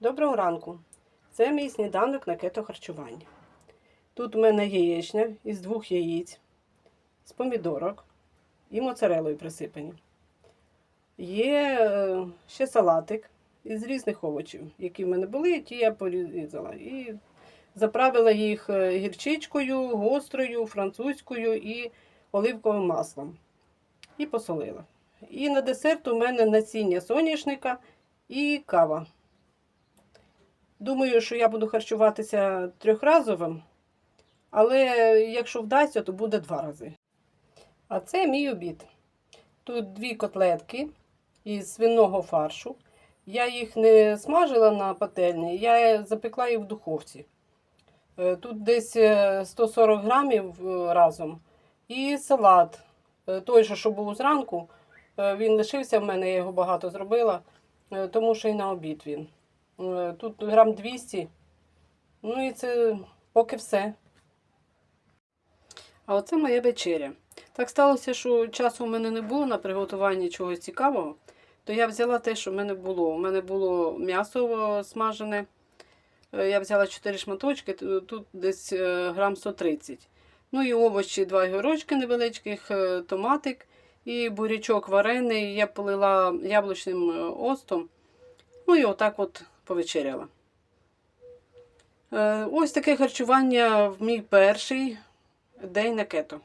Доброго ранку! Це мій сніданок на кетохарчуванні. Тут у мене яєчня із двох яєць, з помідорок і моцарелою присипані. Є е, ще салатик із різних овочів, які в мене були, ті я порізала. І заправила їх е, гірчичкою, гострою, французькою і оливковим маслом. І посолила. І на десерт у мене насіння соняшника і кава. Думаю, що я буду харчуватися трьохразовим, але якщо вдасться, то буде два рази. А це мій обід. Тут дві котлетки із свиного фаршу. Я їх не смажила на пательні, я запекла їх в духовці. Е, Тут десь е, 140 грамів е, разом. І салат. Е, Той, що був зранку, е, він лишився в мене, я його багато зробила, е, тому що і на обід він. Е, Тут грам 200. Ну і це поки все. А оце моя вечеря. Так сталося, що часу у мене не було на приготування чогось цікавого, то я взяла те, що в мене було. У мене було м'ясо смажене. Е, Я взяла 4 шматочки, тут десь е, грам 130. Ну і овочі, два гірочки невеличких, томатик і бурячок варений. Я полила яблучним остом. Ну і отак от повечеряла. Е, Ось таке харчування в мій перший день на кето.